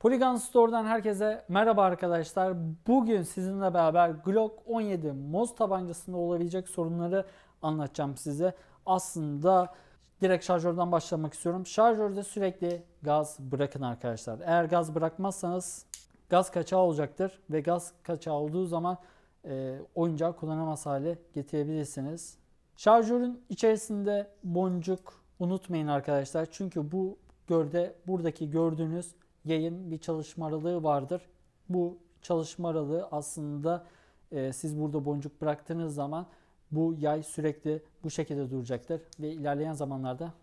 Polygon Store'dan herkese merhaba arkadaşlar. Bugün sizinle beraber Glock 17 Moz tabancasında olabilecek sorunları anlatacağım size. Aslında direkt şarjörden başlamak istiyorum. Şarjörde sürekli gaz bırakın arkadaşlar. Eğer gaz bırakmazsanız gaz kaçağı olacaktır ve gaz kaçağı olduğu zaman e, oyuncağı kullanamaz hale getirebilirsiniz. Şarjörün içerisinde boncuk unutmayın arkadaşlar. Çünkü bu görde buradaki gördüğünüz yayın bir çalışma aralığı vardır. Bu çalışma aralığı aslında e, siz burada boncuk bıraktığınız zaman bu yay sürekli bu şekilde duracaktır ve ilerleyen zamanlarda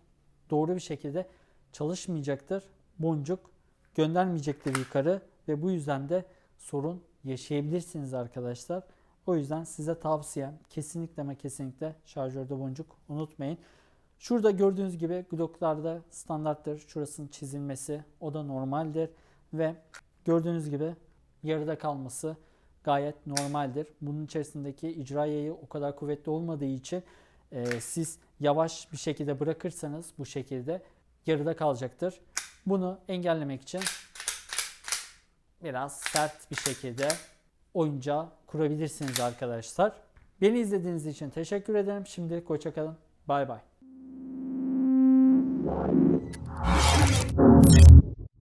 doğru bir şekilde çalışmayacaktır. Boncuk göndermeyecektir yukarı ve bu yüzden de sorun yaşayabilirsiniz arkadaşlar. O yüzden size tavsiyem kesinlikle ama kesinlikle şarjörde boncuk unutmayın. Şurada gördüğünüz gibi Glock'larda standarttır. Şurasının çizilmesi o da normaldir. Ve gördüğünüz gibi yarıda kalması gayet normaldir. Bunun içerisindeki icra yayı o kadar kuvvetli olmadığı için e, siz yavaş bir şekilde bırakırsanız bu şekilde yarıda kalacaktır. Bunu engellemek için biraz sert bir şekilde oyuncağı kurabilirsiniz arkadaşlar. Beni izlediğiniz için teşekkür ederim. Şimdilik hoşçakalın. Bay bay.